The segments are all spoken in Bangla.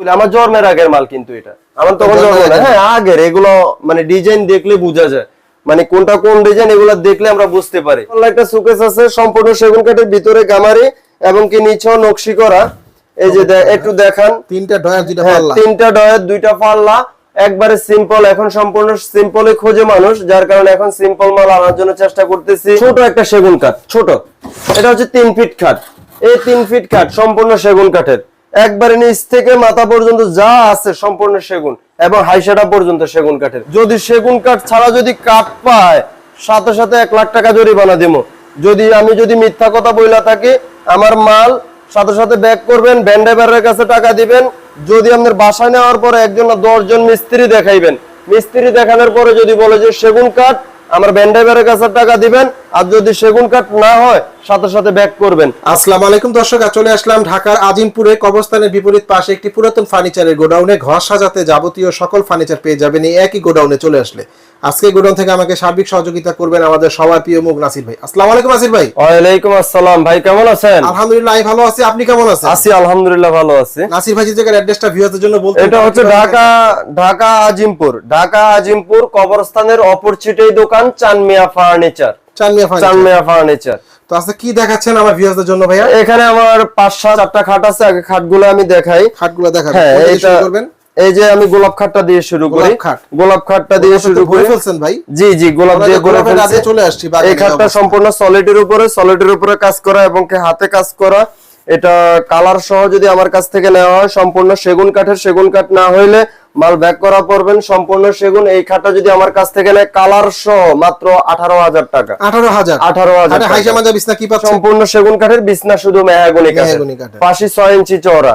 আমার জন্মের আগের মাল কিন্তু এটা। আমার তখন জন্ম না। হ্যাঁ আগের এগুলো মানে ডিজাইন দেখলে বোঝা যায়। মানে কোনটা কোন ডিজাইন এগুলো দেখলে আমরা বুঝতে পারি। একটা সুকেস আছে সম্পূর্ণ সেগুন কাঠের ভিতরে গামারি এবং কি নিচেও নকশি করা। এই যে একটু দেখান। তিনটা ডয়ার দুইটা হ্যাঁ, পাল্লা। তিনটা ডয়ের দুইটা পাল্লা। একবারে সিম্পল এখন সম্পূর্ণ সিম্পলে খোঁজে মানুষ যার কারণে এখন সিম্পল মাল আনার জন্য চেষ্টা করতেছি। ছোট একটা সেগুন কাঠ ছোট। এটা হচ্ছে তিন ফিট কাঠ এই তিন ফিট কাঠ সম্পূর্ণ সেগুন কাঠের। একবারে নিচ থেকে মাথা পর্যন্ত যা আছে সম্পূর্ণ সেগুন এবং হাইসাটা পর্যন্ত সেগুন কাঠের। যদি সেগুন কাঠ ছাড়া যদি কাঠ পায়, সাথে সাথে এক লাখ টাকা জরিমানা দেবো। যদি আমি যদি মিথ্যা কথা বইলা থাকি, আমার মাল সাথে সাথে ব্যাক করবেন ভ্যান ড্রাইভারের কাছে টাকা দিবেন। যদি আপনার বাসায় নেওয়ার পরে একজন না দশজন মিস্ত্রি দেখাইবেন। মিস্ত্রি দেখানোর পরে যদি বলে যে সেগুন কাঠ, আমার ভ্যান ড্রাইভারের কাছে টাকা দিবেন আর যদি সেগুন কাঠ না হয় সাথে সাথে ব্যাক করবেন। আসসালামু আলাইকুম দর্শক চলে আসলাম ঢাকার আজিমপুরে। কবরস্থানের বিপরীত পাশে একটি পুরাতন ফার্নিচারের গোডাউনে ঘর সাজাতে যাবতীয় সকল ফার্নিচার পেয়ে যাবেন এই একই গোডাউনে চলে আসলে। আজকে গোডাউন থেকে আমাকে সার্বিক সহযোগিতা করবেন আমাদের সবার প্রিয় মুখ নাসির ভাই। আসসালামু আলাইকুম নাসির ভাই। ওয়ালাইকুম আসসালাম। ভাই কেমন আছেন? আলহামদুলিল্লাহ আমি ভালো আছি। আপনি কেমন আছেন? আছি আলহামদুলিল্লাহ ভালো আছি। নাসির ভাই যে জায়গার অ্যাড্রেসটা ভিউয়ারদের জন্য বলতে এটা হচ্ছে ঢাকা ঢাকা আজিমপুর। ঢাকা আজিমপুর কবরস্থানের অপরচিটেই দোকান চানমিয়া ফার্নিচার। চানমিয়া ফার্নিচার তো আজকে কি দেখাচ্ছেন আমার ভিউয়ারদের জন্য ভাইয়া? এখানে আমার পাঁচ সাত চারটা খাট আছে আগে খাটগুলো আমি দেখাই। খাটগুলো দেখাবেন হ্যাঁ এটা করবেন? এই যে আমি গোলাপ খাটটা দিয়ে শুরু করি। গোলাপ খাটটা দিয়ে শুরু করে। ফেলছেন ভাই। জি জি গোলাপ দিয়ে। আগে চলে আসছি এই খাটটা সম্পূর্ণ সলিডের উপরে সলিডের উপরে কাজ করা এবং হাতে কাজ করা। এটা কালার সহ যদি আমার কাছ থেকে নেওয়া হয় সম্পূর্ণ সেগুন কাঠের সেগুন কাঠ না হইলে মাল ব্যাক করা পড়বেন সম্পূর্ণ সেগুন। এই খাটটা যদি আমার কাছ থেকে নেয় কালার সহ মাত্র আঠারো হাজার টাকা। আঠারো হাজার। আঠারো হাজার বিছনা কি সম্পূর্ণ সেগুন কাঠের বিছনা শুধু মেহগনি কাঠের। পাশে ছয় ইঞ্চি চওড়া।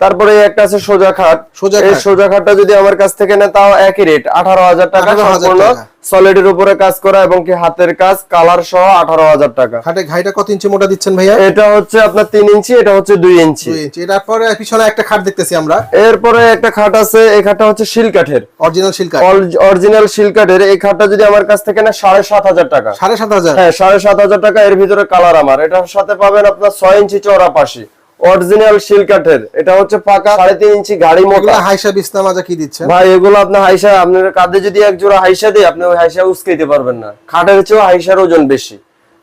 তারপরে একটা আছে সোজা খাট। সোজা এই সোজা খাটটা যদি আমার কাছ থেকে নেয় তাও একই রেট আঠারো হাজার টাকা সম্পূর্ণ। সলিডের উপরে কাজ করা এবং কি হাতের কাজ কালার সহ আঠারো হাজার টাকা। খাটে ঘাইটা কত ইঞ্চি মোটা দিচ্ছেন ভাইয়া? এটা হচ্ছে আপনার তিন ইঞ্চি এটা হচ্ছে দুই ইঞ্চি। এটার পরে পিছনে একটা খাট দেখতেছি আমরা। এরপরে একটা খাট আছে এই খাটটা হচ্ছে শিল কাঠের। অরিজিনাল সিল্ক অরিজিনাল শিল কাঠের। এই খাটটা যদি আমার কাছ থেকে নেয় সাড়ে সাত হাজার টাকা। সাড়ে সাত হাজার? হ্যাঁ সাড়ে সাত হাজার টাকা এর ভিতরে কালার আমার। এটার সাথে পাবেন আপনার ছয় ইঞ্চি চওড়া পাশি। অরিজিনাল শিল কাঠের। এটা হচ্ছে পাকা সাড়ে তিন ইঞ্চি গাড়ি মোটা। হাইসা বিছনা মাজা কি দিচ্ছে ভাই এগুলো আপনার হাইসা আপনার কাঁধে যদি এক জোড়া হাইসা দিই আপনি ওই হাইসা উস্কাইতে পারবেন না। খাটের চেয়েও হাইসার ওজন বেশি।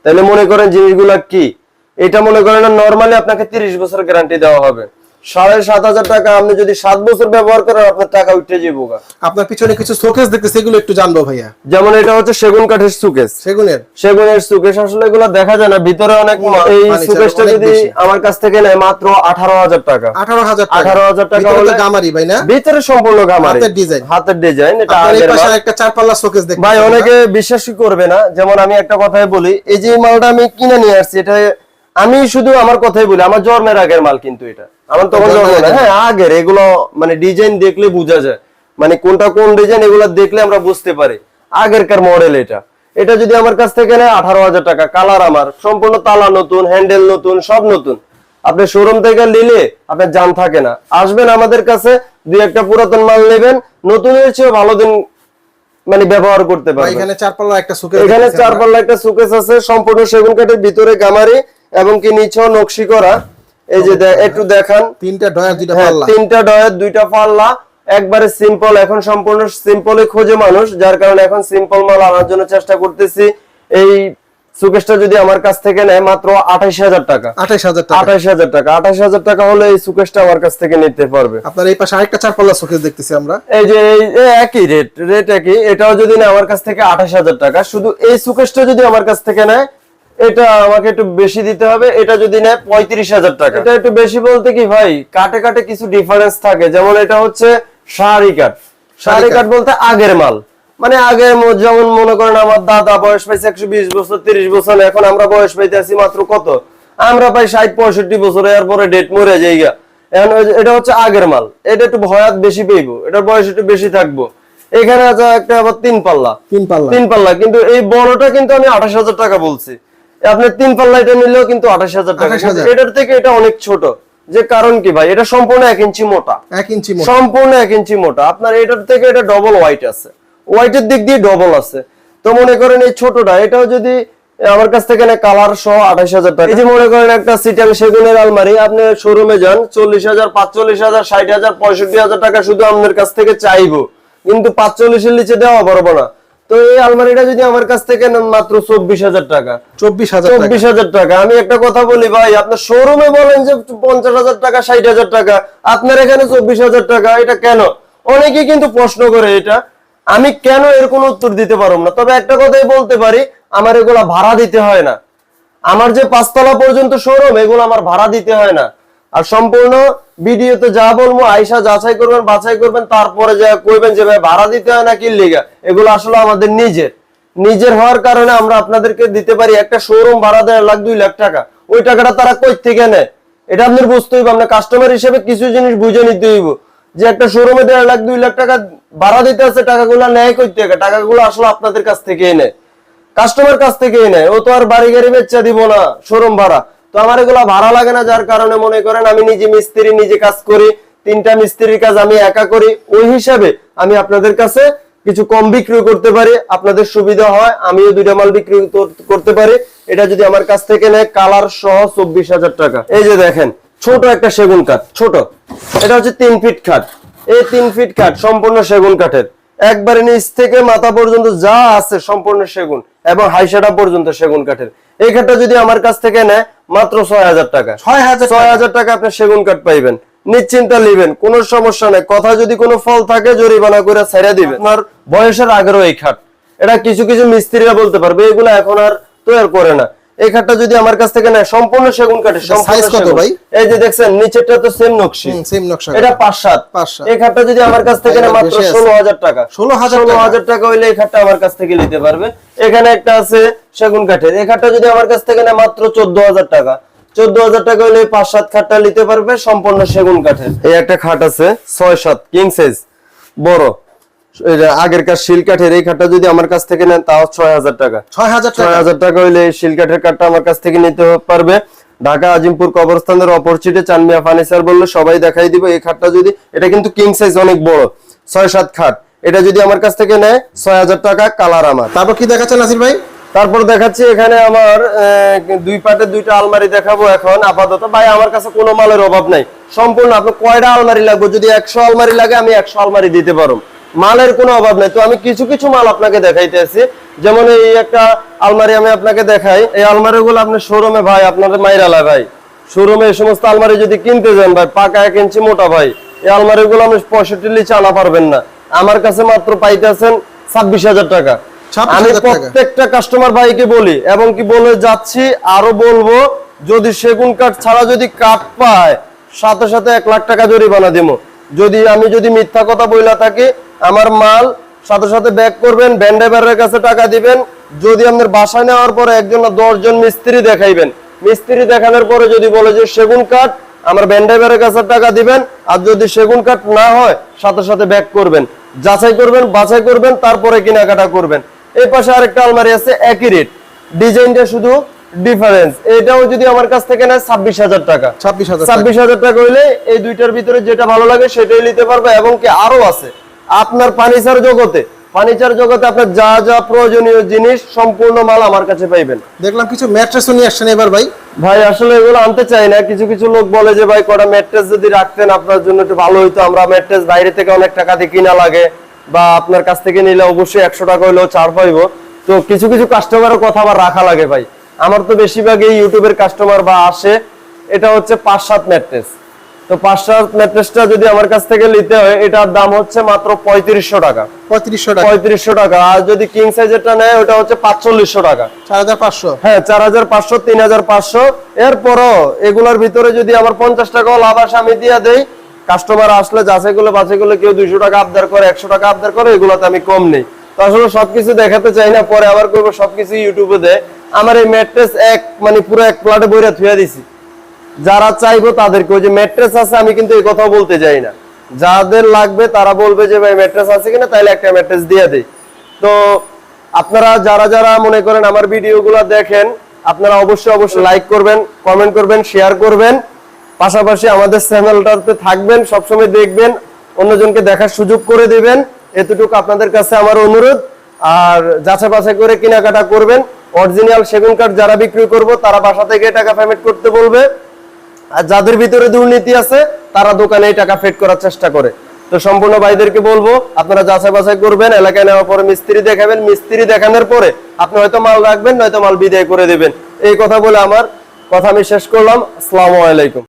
তাহলে মনে করেন জিনিসগুলো কি? এটা মনে করেন নর্মালি আপনাকে তিরিশ বছর গ্যারান্টি দেওয়া হবে। সাড়ে সাত হাজার টাকা আপনি যদি সাত বছর ব্যবহার করেন আপনার টাকা উঠে যাব আপনার পিছনে কিছু শোকেস দেখতেছি এগুলো একটু জানব ভাইয়া। যেমন এটা হচ্ছে সেগুন কাঠের সুকেস সেগুনের? সেগুনের সুকেশ আসলে এগুলো দেখা যায় না ভিতরে অনেক এই furniture যদি আমার কাছ থেকে নেয় মাত্র আঠারো হাজার টাকা। আঠারো হাজার 18,000 টাকা ভিতরে হলে- গামারি ভাই না? ভিতরে সম্পূর্ণ গামারি। হাতের design। হাতের ডিজাইন এটা এই। একটা চার পাল্লা শোকেস দেখতে ভাই অনেকে বিশ্বাসই করবে না। যেমন আমি একটা কথাই বলি এই যে মালটা আমি কিনে নিয়ে আসছি এটা আমি শুধু আমার কথাই বলি আমার জন্মের আগের মাল কিন্তু এটা। আমার তখন জন্ম না? হ্যাঁ আগের এগুলো মানে ডিজাইন দেখলে বোঝা যায়। মানে কোনটা কোন ডিজাইন এগুলো দেখলে আমরা বুঝতে পারি। আগেরকার মডেল এটা। এটা যদি আমার কাছ থেকে নেয় আঠারো হাজার টাকা। কালার আমার। সম্পূর্ণ তালা নতুন হ্যান্ডেল নতুন সব নতুন। আপনি শোরুম থেকে নিলে আপনার জান থাকে না। আসবেন আমাদের কাছে দুই একটা পুরাতন মাল নেবেন। নতুনের চেয়ে ভালো দিন মানে ব্যবহার করতে পারবেন। এখানে চার পাল্লা একটা শোকেস এখানে চার পাল্লা একটা সুকেস আছে। সম্পূর্ণ সেগুন কাঠের ভিতরে গামারি এবং কি নিচেও নকশি করা। এই যে একটু দেখান। তিনটা ডয়ার দুইটা হ্যাঁ, পাল্লা। তিনটা ডয়ের দুইটা পাল্লা। একবারে সিম্পল এখন সম্পূর্ণ সিম্পলে খোঁজে মানুষ যার কারণে এখন সিম্পল মাল আনার জন্য চেষ্টা করতেছি। এই সুকেশটা যদি আমার কাছ থেকে নেয় মাত্র আঠাইশ হাজার টাকা। আঠাইশ হাজার টাকা। আঠাইশ হাজার টাকা। আঠাইশ হাজার টাকা হলে এই সুকেশটা আমার কাছ থেকে নিতে পারবে। আপনার এই পাশে আরেকটা চার পাল্লা শোকেস দেখতেছি আমরা। এই যে এই একই রেট রেট একই। এটাও যদি নেয় আমার কাছ থেকে আঠাশ হাজার টাকা। শুধু এই সুকেশটা যদি আমার কাছ থেকে নেয় এটা আমাকে একটু বেশি দিতে হবে। এটা যদি নেয় পঁয়ত্রিশ হাজার টাকা। এটা একটু বেশি বলতে কি ভাই কাটে কাটে কিছু ডিফারেন্স থাকে। যেমন এটা হচ্ছে শাড়ি কাঠ শাড়ি কাঠ বলতে আগের মাল। মানে আগে যেমন মনে করেন আমার দাদা বয়স পাইছে একশো বিশ বছর তিরিশ বছর এখন আমরা বয়স পাইতে আছি মাত্র কত? আমরা পাই ষাট পঁয়ষট্টি বছর এরপরে ডেট মরে যাই গা। এখন এটা হচ্ছে আগের মাল। এটা একটু ভয়াত বেশি পেইবো। এটার বয়স একটু বেশি থাকব। এখানে আছে একটা আবার তিন পাল্লা। তিন পাল্লা। তিন পাল্লা। কিন্তু এই বড়টা কিন্তু আমি আঠাশ হাজার টাকা বলছি। আপনার তিন পাল্লা এটা নিলেও কিন্তু আঠাশ হাজার টাকা। এটার থেকে এটা অনেক ছোট। যে কারণ কি ভাই? এটা সম্পূর্ণ এক ইঞ্চি মোটা। এক ইঞ্চি সম্পূর্ণ এক ইঞ্চি মোটা। আপনার এটার থেকে এটা ডবল হোয়াইট আছে। হোয়াইটের দিক দিয়ে ডবল আছে। তো মনে করেন এই ছোটটা এটাও যদি আমার কাছ থেকে কালার সহ আঠাশ হাজার টাকা। এই যে মনে করেন একটা সিটাং সেগুনের আলমারি আপনি শোরুমে যান চল্লিশ হাজার পাঁচচল্লিশ হাজার ষাট হাজার পঁয়ষট্টি হাজার টাকা শুধু আপনার কাছ থেকে চাইব। কিন্তু পাঁচচল্লিশের নিচে দেওয়া পারব না। তো এই আলমারিটা যদি আমার কাছ থেকে নেন মাত্র চব্বিশ হাজার টাকা। চব্বিশ হাজার টাকা। চব্বিশ হাজার টাকা। আমি একটা কথা বলি ভাই আপনার শোরুমে বলেন যে পঞ্চাশ হাজার টাকা ষাট হাজার টাকা আপনার এখানে চব্বিশ হাজার টাকা এটা কেন? অনেকে কিন্তু প্রশ্ন করে এটা। আমি কেন এর কোনো উত্তর দিতে পারব না? তবে একটা কথাই বলতে পারি আমার এগুলা ভাড়া দিতে হয় না। আমার যে পাঁচতলা পর্যন্ত শোরুম এগুলো আমার ভাড়া দিতে হয় না। আর সম্পূর্ণ ভিডিওতে যা বলব আয়সা যাচাই করবেন, বাছাই করবেন, তারপরে যা কইবেন যে ভাই ভাড়া দিতে হয় না কি লিগা, এগুলো আসলে আমাদের নিজের। নিজের হওয়ার কারণে আমরা আপনাদেরকে দিতে পারি একটা শোরুম ভাড়া দেড় লাখ, দুই লাখ টাকা। ওই টাকাটা তারা কই থেকে নেয়? এটা আপনার বুঝতে হইব আপনার কাস্টমার হিসেবে কিছু জিনিস বুঝে নিতে হইব। যে একটা শোরুমে দেড় লাখ, দুই লাখ টাকা ভাড়া দিতে আছে, টাকাগুলো নেয় কই থেকে টাকাগুলো আসলে আপনাদের কাছ থেকে নেয়। কাস্টমার কাছ থেকেই নেয়। ও তো আর বাড়ি গাড়ি বেচা দিব না শোরুম ভাড়া। তো আমার এগুলা ভাড়া লাগে না, যার কারণে মনে করেন আমি নিজে মিস্ত্রি, নিজে কাজ করি, তিনটা মিস্ত্রির কাজ আমি একা করি, ওই হিসাবে আমি আপনাদের কাছে কিছু কম বিক্রি করতে পারি, আপনাদের সুবিধা হয়, আমিও দুইটা মাল বিক্রি করতে পারি। এটা যদি আমার কাছ থেকে নেয়, কালার সহ চব্বিশ হাজার টাকা। এই যে দেখেন, ছোট একটা সেগুন কাঠ, ছোট। এটা হচ্ছে তিন ফিট খাট। এই তিন ফিট কাঠ সম্পূর্ণ সেগুন কাঠের। একবারে নিচ থেকে মাথা পর্যন্ত যা আছে সম্পূর্ণ সেগুন। এবং হাইশাটা পর্যন্ত সেগুন কাঠের। এই কাঠটা যদি আমার কাছ থেকে নেয় মাত্র ছয় হাজার টাকা। ছয় হাজার ছয় হাজার টাকা আপনি সেগুন কাঠ পাইবেন। নিশ্চিন্তা নিবেন কোনো সমস্যা নেই। কথা যদি কোনো ফল থাকে জরিমানা করে ছেড়ে দিবেন। আপনার বয়সের আগেরও এই খাট। এটা কিছু কিছু মিস্ত্রিরা বলতে পারবে এগুলো এখন আর তৈরি করে না। এই খাটটা যদি আমার কাছ থেকে নেয় সম্পূর্ণ সেগুন কাঠের size কত ভাই? এই যে দেখছেন নিচেরটা তো সেম নকশি। সেম নকশা এটা পাঁচ সাত পাঁচ সাত। এই খাটটা যদি আমার কাছ থেকে নেয় মাত্র বেশি আছে। ষোলো হাজার টাকা। 16,000 ষোলো টাকা। হইলে এই খাটটা আমার কাছ থেকে নিতে পারবে এখানে একটা আছে সেগুন কাঠের। এই খাটটা যদি আমার কাছ থেকে নেয় মাত্র চোদ্দ হাজার টাকা। চোদ্দ হাজার টাকা হইলে এই পাঁচ সাত খাটটা নিতে পারবে সম্পূর্ণ সেগুন কাঠের। এই একটা খাট আছে ছয় সাত কিং সাইজ বড়। আগেরকার শিল কাঠের এই খাটটা যদি আমার কাছ থেকে নেন তাও ছয় হাজার টাকা। ছয় হাজার ছয় টাকা। হাজার টাকা হইলে এই শিল কাঠের কাঠটা আমার কাছ থেকে নিতে পারবে। ঢাকা আজিমপুর কবরস্থানের অপরচিটে চানমিয়া ফার্নিচার বললে সবাই দেখাই দিব এই খাটটা যদি। এটা কিন্তু কিং সাইজ অনেক বড় ছয় সাত খাট। এটা যদি আমার কাছ থেকে নেয় ছয় হাজার টাকা কালার আমার। তারপর কি দেখাচ্ছেন নাসির ভাই? তারপর দেখাচ্ছি এখানে আমার দুই পাটে দুইটা আলমারি দেখাবো এখন। আপাতত ভাই আমার কাছে কোনো মালের অভাব নাই। সম্পূর্ণ আপনি কয়টা আলমারি লাগবে? যদি একশো আলমারি লাগে আমি একশো আলমারি দিতে পারো মালের কোনো অভাব নাই। তো আমি কিছু কিছু মাল আপনাকে দেখাইতেছি যেমন এই একটা আলমারি আমি আপনাকে দেখাই। এই আলমারি গুলো আপনি শোরুমে ভাই আপনার মাইরালা ভাই শোরুমে এই সমস্ত আলমারি যদি কিনতে যান ভাই পাকা এক ইঞ্চি মোটা ভাই এই আলমারি গুলো আপনি পঁয়ষট্টি লিচে আনা পারবেন না। আমার কাছে মাত্র পাইতেছেন ছাব্বিশ হাজার টাকা। আমি প্রত্যেকটা কাস্টমার ভাইকে বলি এবং কি বলে যাচ্ছি আরও বলব যদি সেগুন কাঠ ছাড়া যদি কাঠ পায় সাথে সাথে এক লাখ টাকা জরিমানা দিব যদি আমি যদি মিথ্যা কথা বইলা থাকি আমার মাল সাথে সাথে ব্যাক করবেন ভ্যান ড্রাইভারের কাছে টাকা দিবেন। যদি আপনার বাসায় নেওয়ার পরে একজন না দশজন মিস্ত্রি দেখাইবেন। মিস্ত্রি দেখানোর পরে যদি বলে যে সেগুন কাঠ আমার ভ্যান ড্রাইভারের কাছে টাকা দিবেন। আর যদি সেগুন কাঠ না হয় সাথে সাথে ব্যাক করবেন। যাচাই করবেন বাছাই করবেন তারপরে কেনাকাটা করবেন। এই পাশে আরেকটা আলমারি আছে একই রেট ডিজাইনটা শুধু ডিফারেন্স এটাও যদি আমার কাছ থেকে নেয় ছাব্বিশ হাজার টাকা। ছাব্বিশ হাজার টাকা। ছাব্বিশ হাজার টাকা হইলে এই দুইটার ভিতরে যেটা ভালো লাগে সেটাই নিতে পারবে এবং কি আরও আছে। আপনার ফার্নিচার জগতে ফার্নিচার জগতে আপনার যা যা প্রয়োজনীয় জিনিস সম্পূর্ণ মাল আমার কাছে পাইবেন। দেখলাম কিছু ম্যাট্রেসও নিয়ে আসছেন এবার ভাই। ভাই আসলে এগুলো আনতে চাই না। কিছু কিছু লোক বলে যে ভাই কটা ম্যাট্রেস যদি রাখতেন আপনার জন্য একটু ভালো হইতো। আমরা ম্যাট্রেস বাইরে থেকে অনেক টাকা দিয়ে কিনা লাগে বা আপনার কাছ থেকে নিলে অবশ্যই একশো টাকা হইলেও ছাড় পাইবো। তো কিছু কিছু কাস্টমারের কথা আবার রাখা লাগে ভাই। আমার তো বেশিরভাগ এই ইউটিউবের কাস্টমার বা আসে। এটা হচ্ছে পাঁচ সাত ম্যাট্রেস। তো পাঁচ সাত ম্যাট্রেসটা যদি আমার কাছ থেকে নিতে হয় এটার দাম হচ্ছে মাত্র পঁয়ত্রিশশো টাকা। পঁয়ত্রিশশো টাকা। পঁয়ত্রিশশো টাকা। আর যদি কিং সাইজেরটা নেয় ওটা হচ্ছে পাঁচচল্লিশশো টাকা। চার হাজার পাঁচশো। হ্যাঁ চার হাজার পাঁচশো তিন হাজার পাঁচশো। এরপরও এগুলোর ভিতরে যদি আমার পঞ্চাশ টাকাও লাভ আসে আমি দিয়ে দেই। কাস্টমার আসলে যাচাই গুলো বাছাই গুলো কেউ দুইশো টাকা আবদার করে একশো টাকা আবদার করে এগুলোতে আমি কম নেই। তো আসলে সবকিছু দেখাতে চাই না পরে আবার করব সবকিছু ইউটিউবে দেয়। আমার এই ম্যাট্রেস এক মানে পুরো এক প্লাটে বইরা থুয়া দিছি। যারা চাইব তাদেরকে, ওই যে ম্যাট্রেস আছে, আমি কিন্তু এই কথাও বলতে যাই না। যাদের লাগবে তারা বলবে যে, ভাই ম্যাট্রেস আছে কিনা তাহলে একটা ম্যাট্রেস দিয়ে দেই। তো আপনারা যারা যারা মনে করেন আমার ভিডিওগুলো দেখেন, আপনারা অবশ্যই অবশ্যই লাইক করবেন কমেন্ট করবেন শেয়ার করবেন। পাশাপাশি আমাদের চ্যানেলটাতে থাকবেন, সবসময় দেখবেন, অন্যজনকে দেখার সুযোগ করে দিবেন। এতটুকু আপনাদের কাছে আমার অনুরোধ। আর যাচাই বাছাই করে কেনাকাটা করবেন। অরিজিনাল সেগুন কাঠ যারা বিক্রি করব, তারা বাসা থেকে টাকা পেমেন্ট করতে বলবে। আর যাদের ভিতরে দুর্নীতি আছে, তারা দোকানে এই টাকা ফেড করার চেষ্টা করে। তো সম্পূর্ণ ভাইদেরকে বলব, আপনারা যাচাই বাছাই করবেন, এলাকায় নেওয়ার পরে মিস্ত্রি দেখাবেন। মিস্ত্রি দেখানোর পরে আপনি হয়তো মাল রাখবেন, নয়তো মাল বিদায় করে দেবেন। এই কথা বলে আমার কথা আমি শেষ করলাম। আসসালামু আলাইকুম।